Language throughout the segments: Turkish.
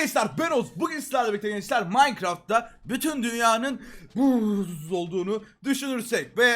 gençler ben Oz. Bugün sizlerle birlikte gençler Minecraft'ta bütün dünyanın buz olduğunu düşünürsek ve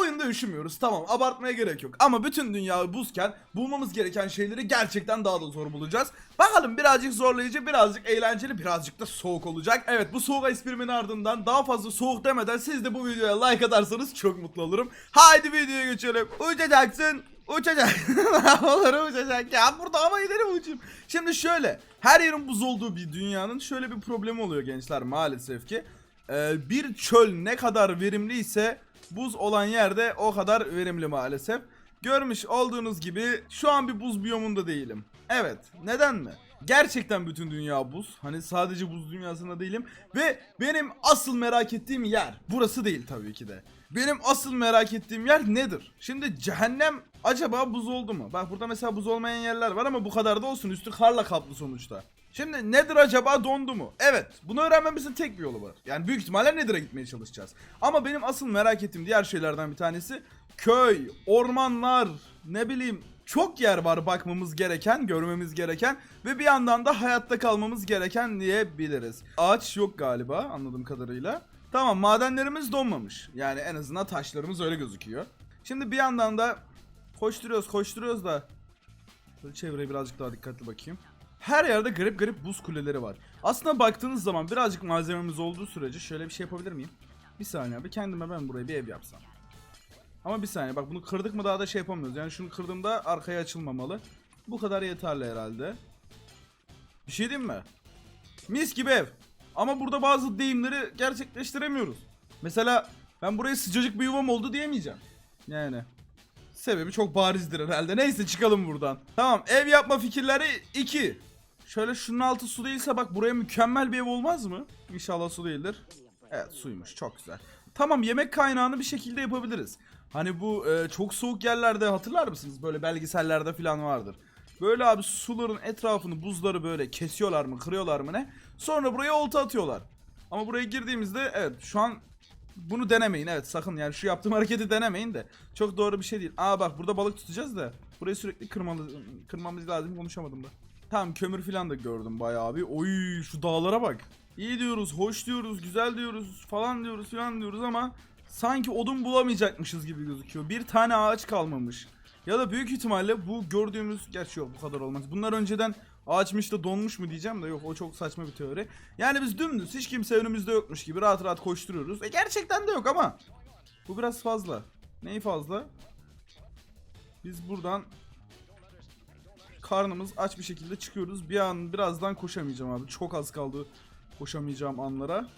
oyunda üşümüyoruz tamam abartmaya gerek yok ama bütün dünya buzken bulmamız gereken şeyleri gerçekten daha da zor bulacağız. Bakalım birazcık zorlayıcı birazcık eğlenceli birazcık da soğuk olacak. Evet bu soğuk esprimin ardından daha fazla soğuk demeden siz de bu videoya like atarsanız çok mutlu olurum. Haydi videoya geçelim. Uçacaksın Uçacak. Havalara uçacak. Ya burada hava ileri uçayım. Şimdi şöyle. Her yerin buz olduğu bir dünyanın şöyle bir problemi oluyor gençler maalesef ki. Ee, bir çöl ne kadar verimliyse buz olan yerde o kadar verimli maalesef. Görmüş olduğunuz gibi şu an bir buz biyomunda değilim. Evet. Neden mi? Gerçekten bütün dünya buz. Hani sadece buz dünyasında değilim. Ve benim asıl merak ettiğim yer burası değil tabii ki de. Benim asıl merak ettiğim yer nedir? Şimdi cehennem acaba buz oldu mu? Bak burada mesela buz olmayan yerler var ama bu kadar da olsun. Üstü karla kaplı sonuçta. Şimdi nedir acaba dondu mu? Evet. Bunu öğrenmemizin tek bir yolu var. Yani büyük ihtimalle Nether'a gitmeye çalışacağız. Ama benim asıl merak ettiğim diğer şeylerden bir tanesi köy, ormanlar, ne bileyim çok yer var bakmamız gereken, görmemiz gereken ve bir yandan da hayatta kalmamız gereken diyebiliriz. Ağaç yok galiba anladığım kadarıyla. Tamam madenlerimiz donmamış. Yani en azından taşlarımız öyle gözüküyor. Şimdi bir yandan da koşturuyoruz koşturuyoruz da Böyle çevreye birazcık daha dikkatli bakayım. Her yerde garip garip buz kuleleri var. Aslında baktığınız zaman birazcık malzememiz olduğu sürece şöyle bir şey yapabilir miyim? Bir saniye abi kendime ben buraya bir ev yapsam. Ama bir saniye bak bunu kırdık mı daha da şey yapamıyoruz. Yani şunu kırdığımda arkaya açılmamalı. Bu kadar yeterli herhalde. Bir şey diyeyim mi? Mis gibi ev. Ama burada bazı deyimleri gerçekleştiremiyoruz. Mesela ben buraya sıcacık bir yuvam oldu diyemeyeceğim. Yani. Sebebi çok barizdir herhalde. Neyse çıkalım buradan. Tamam ev yapma fikirleri 2. Şöyle şunun altı su değilse bak buraya mükemmel bir ev olmaz mı? İnşallah su değildir. Evet suymuş çok güzel. Tamam yemek kaynağını bir şekilde yapabiliriz. Hani bu e, çok soğuk yerlerde hatırlar mısınız? Böyle belgesellerde falan vardır. Böyle abi suların etrafını buzları böyle kesiyorlar mı kırıyorlar mı ne? Sonra buraya olta atıyorlar. Ama buraya girdiğimizde evet şu an bunu denemeyin evet sakın yani şu yaptığım hareketi denemeyin de çok doğru bir şey değil. Aa bak burada balık tutacağız da burayı sürekli kırmalı, kırmamız lazım konuşamadım da. Tamam kömür falan da gördüm bayağı abi. Oy şu dağlara bak. İyi diyoruz, hoş diyoruz, güzel diyoruz falan diyoruz falan diyoruz ama sanki odun bulamayacakmışız gibi gözüküyor. Bir tane ağaç kalmamış. Ya da büyük ihtimalle bu gördüğümüz gerçi yok bu kadar olmaz. Bunlar önceden ağaçmış da donmuş mu diyeceğim de yok o çok saçma bir teori. Yani biz dümdüz hiç kimse önümüzde yokmuş gibi rahat rahat koşturuyoruz. E gerçekten de yok ama bu biraz fazla. Neyi fazla? Biz buradan karnımız aç bir şekilde çıkıyoruz. Bir an birazdan koşamayacağım abi. Çok az kaldı koşamayacağım anlara.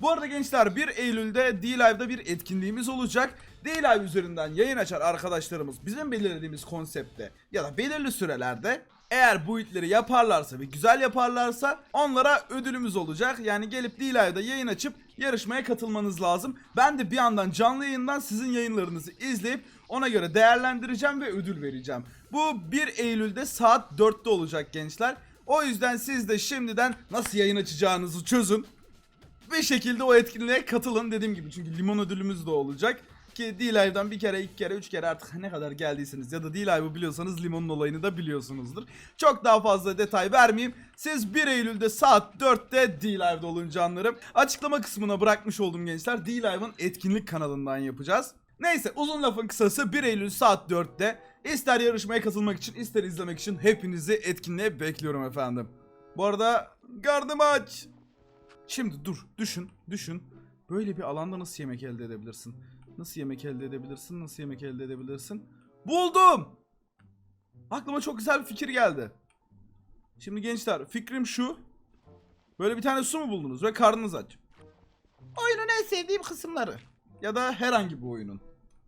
Bu arada gençler 1 Eylül'de D-Live'da bir etkinliğimiz olacak. D-Live üzerinden yayın açar arkadaşlarımız bizim belirlediğimiz konsepte ya da belirli sürelerde eğer bu itleri yaparlarsa ve güzel yaparlarsa onlara ödülümüz olacak. Yani gelip D-Live'da yayın açıp yarışmaya katılmanız lazım. Ben de bir yandan canlı yayından sizin yayınlarınızı izleyip ona göre değerlendireceğim ve ödül vereceğim. Bu 1 Eylül'de saat 4'te olacak gençler. O yüzden siz de şimdiden nasıl yayın açacağınızı çözün bir şekilde o etkinliğe katılın dediğim gibi. Çünkü limon ödülümüz de olacak. Ki D-Live'dan bir kere, iki kere, üç kere artık ne kadar geldiyseniz ya da D-Live'ı biliyorsanız limonun olayını da biliyorsunuzdur. Çok daha fazla detay vermeyeyim. Siz 1 Eylül'de saat 4'te D-Live'da olun canlarım. Açıklama kısmına bırakmış oldum gençler. D-Live'ın etkinlik kanalından yapacağız. Neyse uzun lafın kısası 1 Eylül saat 4'te ister yarışmaya katılmak için ister izlemek için hepinizi etkinliğe bekliyorum efendim. Bu arada gardımı aç. Şimdi dur düşün düşün. Böyle bir alanda nasıl yemek elde edebilirsin? Nasıl yemek elde edebilirsin? Nasıl yemek elde edebilirsin? Buldum! Aklıma çok güzel bir fikir geldi. Şimdi gençler fikrim şu. Böyle bir tane su mu buldunuz ve karnınız aç. Oyunun en sevdiğim kısımları. Ya da herhangi bir oyunun.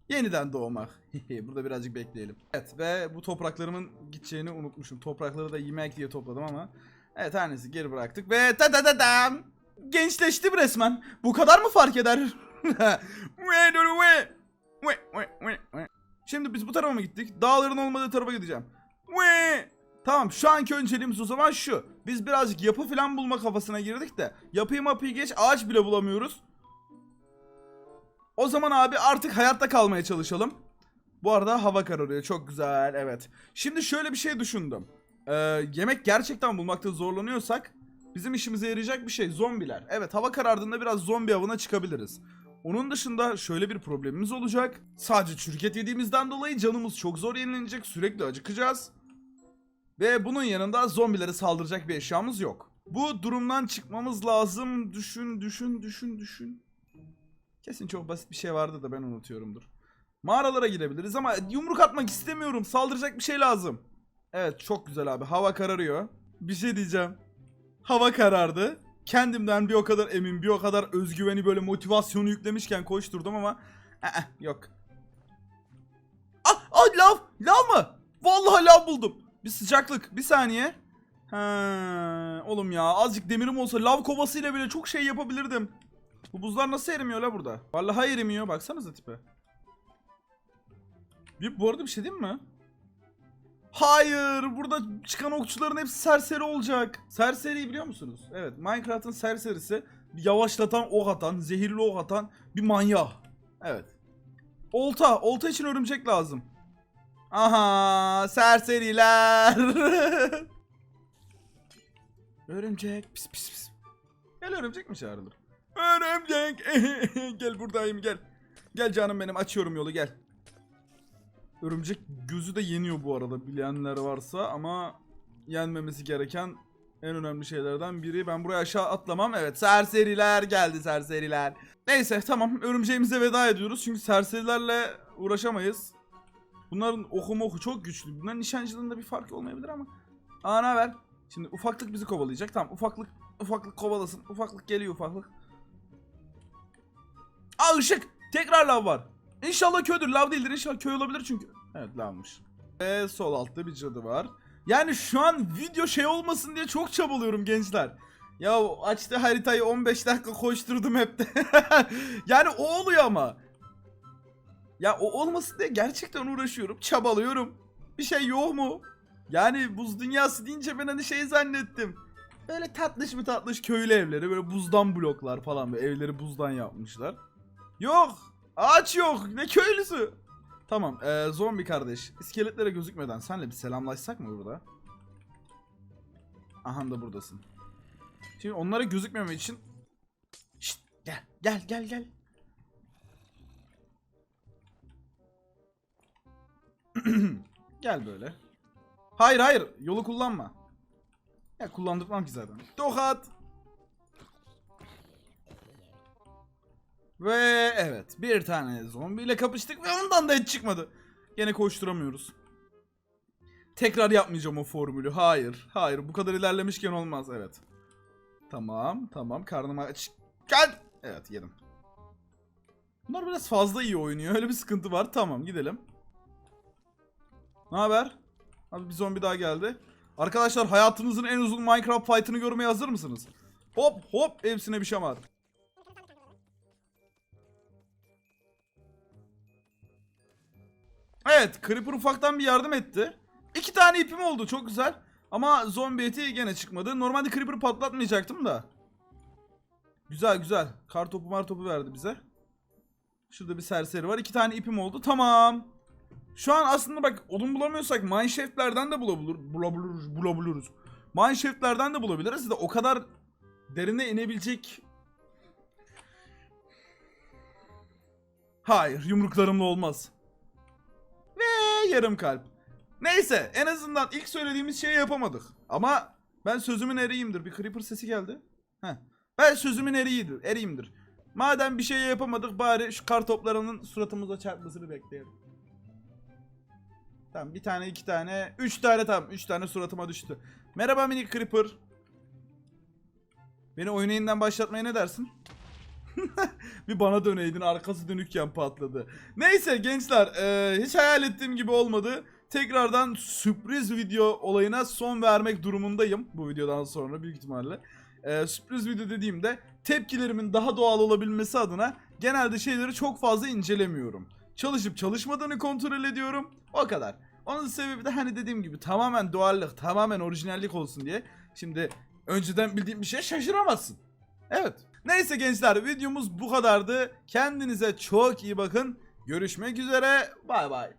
Yeniden doğmak. Burada birazcık bekleyelim. Evet ve bu topraklarımın gideceğini unutmuşum. Toprakları da yemek diye topladım ama. Evet tanesi geri bıraktık ve ta ta ta tam. Gençleştim resmen. Bu kadar mı fark eder? Şimdi biz bu tarafa mı gittik? Dağların olmadığı tarafa gideceğim. Tamam şu anki önceliğimiz o zaman şu. Biz birazcık yapı falan bulma kafasına girdik de. Yapıyı mapıyı geç ağaç bile bulamıyoruz. O zaman abi artık hayatta kalmaya çalışalım. Bu arada hava kararıyor çok güzel evet. Şimdi şöyle bir şey düşündüm. Ee, yemek gerçekten bulmakta zorlanıyorsak bizim işimize yarayacak bir şey zombiler. Evet hava karardığında biraz zombi avına çıkabiliriz. Onun dışında şöyle bir problemimiz olacak. Sadece çürüket yediğimizden dolayı canımız çok zor yenilenecek. Sürekli acıkacağız. Ve bunun yanında zombilere saldıracak bir eşyamız yok. Bu durumdan çıkmamız lazım. Düşün, düşün, düşün, düşün. Kesin çok basit bir şey vardı da ben unutuyorumdur. Mağaralara girebiliriz ama yumruk atmak istemiyorum. Saldıracak bir şey lazım. Evet çok güzel abi. Hava kararıyor. Bir şey diyeceğim. Hava karardı. Kendimden bir o kadar emin, bir o kadar özgüveni böyle motivasyonu yüklemişken koşturdum ama Aa, yok. Ah, ah lav, lav mı? Vallahi lav buldum. Bir sıcaklık, bir saniye. Ha, oğlum ya azıcık demirim olsa lav kovasıyla bile çok şey yapabilirdim. Bu buzlar nasıl erimiyor la burada? Vallahi erimiyor baksanıza tipe. Bir, bu arada bir şey diyeyim mi? Hayır, burada çıkan okçuların hepsi serseri olacak. Serseri biliyor musunuz? Evet, Minecraft'ın serserisi yavaşlatan, ok atan, zehirli ok atan bir manyak. Evet. Olta, olta için örümcek lazım. Aha, serseriler. örümcek, pis pis pis. Gel örümcek mi çağrılır? Örümcek, gel buradayım gel. Gel canım benim, açıyorum yolu gel. Örümcek gözü de yeniyor bu arada bilenler varsa ama yenmemesi gereken en önemli şeylerden biri. Ben buraya aşağı atlamam. Evet serseriler geldi serseriler. Neyse tamam örümceğimize veda ediyoruz. Çünkü serserilerle uğraşamayız. Bunların oku moku çok güçlü. Bunların nişancılığında bir fark olmayabilir ama. Aa ne haber? Şimdi ufaklık bizi kovalayacak. Tamam ufaklık ufaklık kovalasın. Ufaklık geliyor ufaklık. Aa ışık. Tekrar lav var. İnşallah köydür. Lav değildir. İnşallah köy olabilir çünkü. Evet lavmış. Ve sol altta bir cadı var. Yani şu an video şey olmasın diye çok çabalıyorum gençler. Ya açtı haritayı 15 dakika koşturdum hep de. yani o oluyor ama. Ya o olmasın diye gerçekten uğraşıyorum. Çabalıyorum. Bir şey yok mu? Yani buz dünyası deyince ben hani şey zannettim. Böyle tatlış mı tatlış köylü evleri. Böyle buzdan bloklar falan. Böyle evleri buzdan yapmışlar. Yok. Ağaç yok. Ne köylüsü? Tamam. eee, zombi kardeş. İskeletlere gözükmeden senle bir selamlaşsak mı burada? Aha da buradasın. Şimdi onlara gözükmemek için Şşt, gel gel gel gel. gel böyle. Hayır hayır yolu kullanma. Ya kullandırmam ki zaten. Tokat. Ve evet bir tane zombiyle kapıştık ve ondan da hiç çıkmadı. Gene koşturamıyoruz. Tekrar yapmayacağım o formülü. Hayır. Hayır bu kadar ilerlemişken olmaz. Evet. Tamam tamam karnım aç. Gel. Evet yedim. Bunlar biraz fazla iyi oynuyor. Öyle bir sıkıntı var. Tamam gidelim. Ne haber? Abi bir zombi daha geldi. Arkadaşlar hayatınızın en uzun Minecraft fight'ını görmeye hazır mısınız? Hop hop hepsine bir şamar. Evet Creeper ufaktan bir yardım etti. İki tane ipim oldu çok güzel. Ama zombi eti gene çıkmadı. Normalde Creeper'ı patlatmayacaktım da. Güzel güzel. Kar topu mar topu verdi bize. Şurada bir serseri var. İki tane ipim oldu. Tamam. Şu an aslında bak odun bulamıyorsak mineshaft'lerden de bulabilir, bulabiliriz. Bulabiliriz. Mineshaft'lerden de bulabiliriz de o kadar derine inebilecek Hayır, yumruklarımla olmaz. Yarım kalp. Neyse, en azından ilk söylediğimiz şeyi yapamadık. Ama ben sözümün eriyimdir. Bir creeper sesi geldi. Heh. Ben sözümün eriyimdir, eriyimdir. Madem bir şey yapamadık bari şu kar toplarının suratımıza çarpmasını bekleyelim. Tamam bir tane iki tane üç tane tamam üç tane suratıma düştü. Merhaba mini creeper. Beni oyun başlatmaya ne dersin? bir bana döneydin arkası dönükken patladı. Neyse gençler eee, hiç hayal ettiğim gibi olmadı. Tekrardan sürpriz video olayına son vermek durumundayım bu videodan sonra büyük ihtimalle. Eee, sürpriz video dediğimde tepkilerimin daha doğal olabilmesi adına genelde şeyleri çok fazla incelemiyorum. Çalışıp çalışmadığını kontrol ediyorum. O kadar. Onun sebebi de hani dediğim gibi tamamen doğallık, tamamen orijinallik olsun diye. Şimdi önceden bildiğim bir şey şaşıramazsın. Evet. Neyse gençler videomuz bu kadardı. Kendinize çok iyi bakın. Görüşmek üzere. Bay bay.